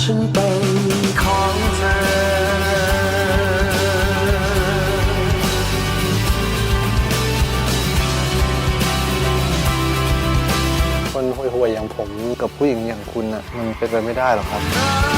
ฉันเป็นของเธอ คนห่วยๆอย่างผมกับผู้หญิงอย่างคุณน่ะมันเป็นไปไม่ได้หรอกครับ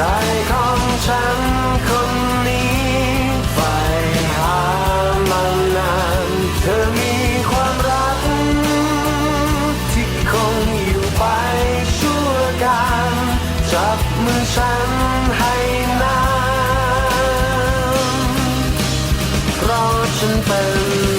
ใจของฉันคนนี้ใฝ่หามานานเธอมีความรัก ที่คงอยู่ไปชั่วการจับมือฉันให้นานเพราะฉันเป็น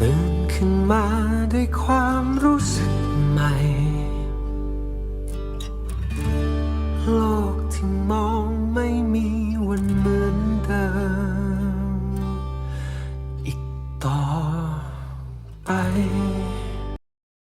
ตื่นขึ้นมาด้วยความรู้สึกใหม่ โลกที่มองไม่มีวันเหมือนเดิม อีกต่อไป